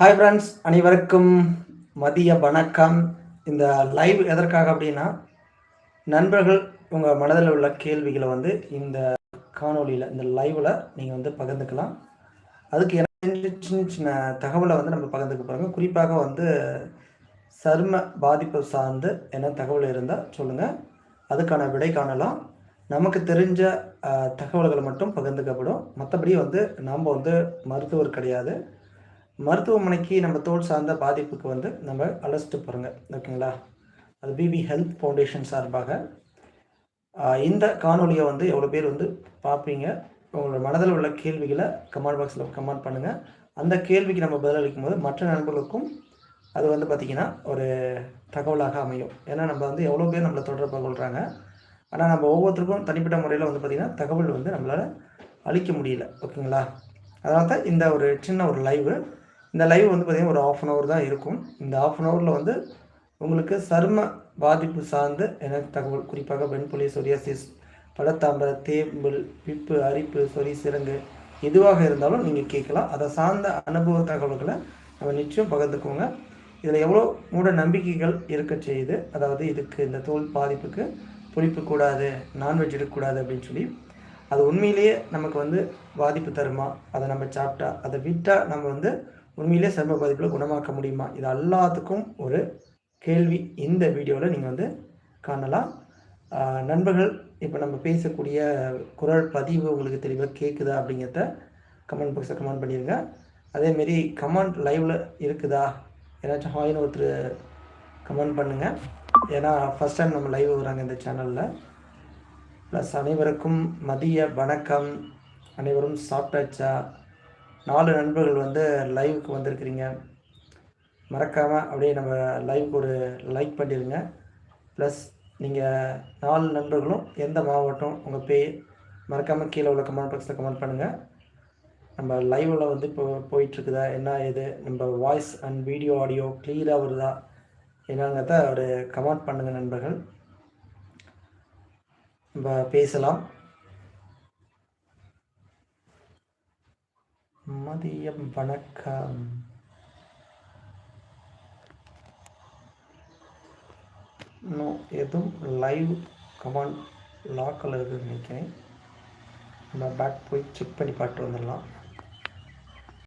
Hi friends அனைவருக்கும் மதிய வணக்கம். இந்த லைவ் எதற்காக அப்படின்னா நண்பர்கள் உங்கள் மனதில் உள்ள கேள்விகளை வந்து இந்த காணொளியில் இந்த லைவில் நீங்கள் வந்து பகிர்ந்துக்கலாம். அதுக்கு என்ன சின்ன சின்ன தகவலை வந்து நம்ம பகிர்ந்துக்க போகிறோங்க குறிப்பாக வந்து சரும பாதிப்பு சார்ந்து என்ன தகவல் இருந்தால் சொல்லுங்கள் அதுக்கான விடை காணலாம். நமக்கு தெரிஞ்ச தகவல்களை மட்டும் பகிர்ந்துக்கப்படும். மற்றபடி வந்து நாம் வந்து மருத்துவர் கிடையாது. மருத்துவமனைக்கு நம்ம தோல் சார்ந்த பாதிப்புக்கு வந்து நம்ம அழைச்சிட்டு போகிறோங்க ஓகேங்களா? அது பிபி ஹெல்த் ஃபவுண்டேஷன் சார்பாக. இந்த காணொலியை வந்து எவ்வளோ பேர் வந்து பார்ப்பீங்க? உங்களோட மனதில் உள்ள கேள்விகளை கமெண்ட் பாக்ஸில் கமெண்ட் பண்ணுங்கள் அந்த கேள்விக்கு நம்ம பதிலளிக்கும் போது மற்ற நண்பர்களுக்கும் அது வந்து பார்த்திங்கன்னா ஒரு தகவலாக அமையும். ஏன்னா நம்ம வந்து எவ்வளோ பேர் நம்மளை தொடர்பு கொள்கிறாங்க ஆனால் நம்ம ஒவ்வொருத்தருக்கும் தனிப்பட்ட முறையில் வந்து பார்த்திங்கன்னா தகவல் வந்து நம்மளால் அளிக்க முடியல. ஓகேங்களா? அதனால தான் இந்த ஒரு சின்ன ஒரு லைவு இந்த லைவ் வந்து பார்த்திங்கன்னா ஒரு ஆஃப் அன் ஹவர் தான் இருக்கும். இந்த ஆஃப் அன் ஹவரில் வந்து உங்களுக்கு சரும பாதிப்பு சார்ந்து எனக்கு தகவல்? குறிப்பாக வெண்புலி சொரியாசிஸ் பழத்தாம்பர தேம்பல் பிப்பு அரிப்பு சொறி சிறங்கு எதுவாக இருந்தாலும் நீங்கள் கேட்கலாம். அதை சார்ந்த அனுபவ தகவல்களை நம்ம நிச்சயம் பகிர்ந்துக்கோங்க. இதில் எவ்வளோ மூட நம்பிக்கைகள் இருக்க செய்யுது? அதாவது இதுக்கு இந்த தோல் பாதிப்புக்கு புளிப்பு கூடாது நான்வெஜ் எடுக்கக்கூடாது அப்படின்னு சொல்லி. அது உண்மையிலேயே நமக்கு வந்து பாதிப்பு தருமா? அதை நம்ம சாப்பிட்டா அதை விட்டால் நம்ம வந்து உண்மையிலேயே சர்ம பாதிப்பில் குணமாக்க முடியுமா? இது எல்லாத்துக்கும் ஒரு கேள்வி இந்த வீடியோவில் நீங்கள் வந்து காணலாம். நண்பர்கள் இப்போ நம்ம பேசக்கூடிய குரல் பதிவு உங்களுக்கு தெளிவாக கேட்குதா அப்படிங்கிறத கமெண்ட் பாக்ஸில் கமெண்ட் பண்ணிடுங்க அதேமாரி கமெண்ட் லைவில் இருக்குதா? ஏதாச்சும் ஹாய்னு ஒருத்தர் கமெண்ட் பண்ணுங்கள் ஏன்னா ஃபஸ்ட் டைம் நம்ம லைவ் வராங்க இந்த சேனலில் ப்ளஸ் அனைவருக்கும் மதிய வணக்கம். அனைவரும் சாப்பிட்டாச்சா? நாலு நண்பர்கள் வந்து லைவுக்கு வந்திருக்கிறீங்க. மறக்காமல் அப்படியே நம்ம லைவுக்கு ஒரு லைக் பண்ணிடுங்க ப்ளஸ் நீங்கள் நாலு நண்பர்களும் எந்த மாவட்டம் உங்கள் பேர் மறக்காமல் கீழே உள்ள கமெண்ட் பாக்ஸில் கமெண்ட் பண்ணுங்கள் நம்ம லைவில் வந்து இப்போ போயிட்டுருக்குதா? என்ன ஏது? நம்ம வாய்ஸ் அண்ட் வீடியோ ஆடியோ கிளியராக வருதா? என்னங்கிறத ஒரு கமெண்ட் பண்ணுங்கள் நண்பர்கள். நம்ம பேசலாம். மதியம் வணக்கம். இன்னும் எதுவும் லைவ் கமெண்ட் லாக்கில் இருக்குதுன்னு நினைக்கிறேன். நம்ம பேக் போய் செக் பண்ணி பார்த்துட்டு வந்துடலாம்.